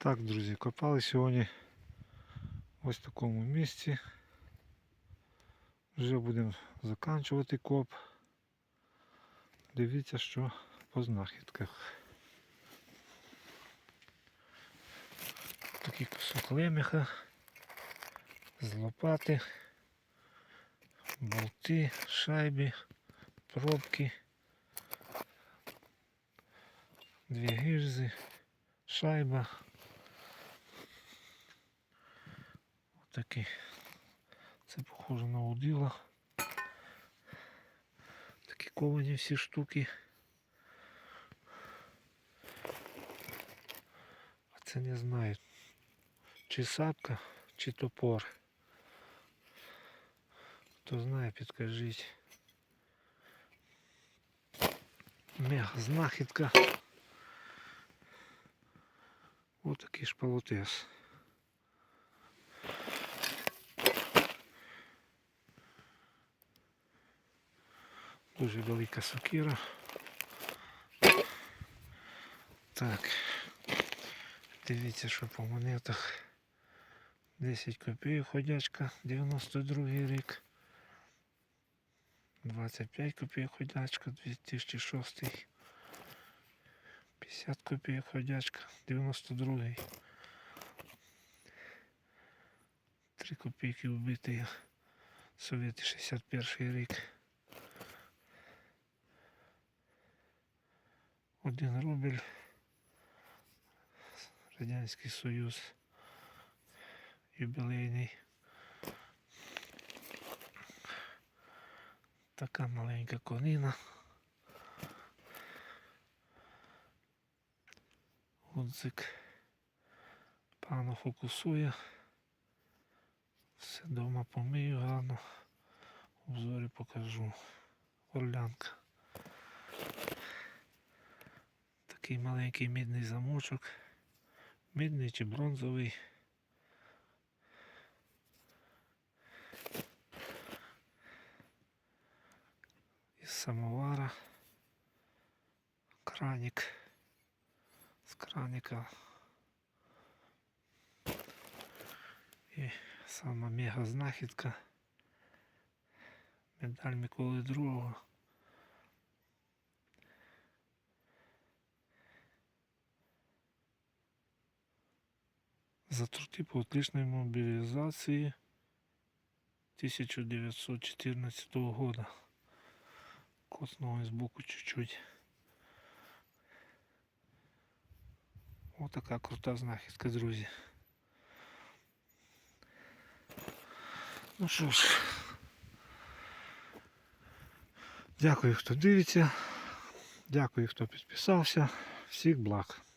Так, друзі, копали сьогодні ось в такому місці. Вже будемо заканчувати коп. Дивіться, що по знахідках. Такий кусок лемеха з лопати, болти, шайби, пробки, дві гільзи, шайба. Отакий. Це похоже на удила. Такі ковані всі штуки. А це не знаю, чи сапка, чи топор. Хто знає, підкажіть. Мега знахідка. Ось такий шпалотес. Дуже велика сокира. Так. Дивіться, що по монетах. 10 копійок ходячка, 92 рік. 25 копійок ходячка, 2006. 50 копійок ходячка, 92. 3 копійки вбитий. Совєти 61 рік. Один рубль. Радянський Союз. Юбілейний. Така маленька конина. Гудзик пану фокусує. Все дома помию гарно. В обзорі покажу. Орлянка. Такий маленький мідний замочок. Мідний чи бронзовий. Із самовара. Краник. З краника. І сама мега знахідка. Медаль Миколи II. За труди по отличной мобилизации 1914 года. Коснулось сбоку чуть-чуть. Вот така крута знахідка, друзі. Ну що ж, дякую, хто дивиться. Дякую, хто підписався. Всіх благ.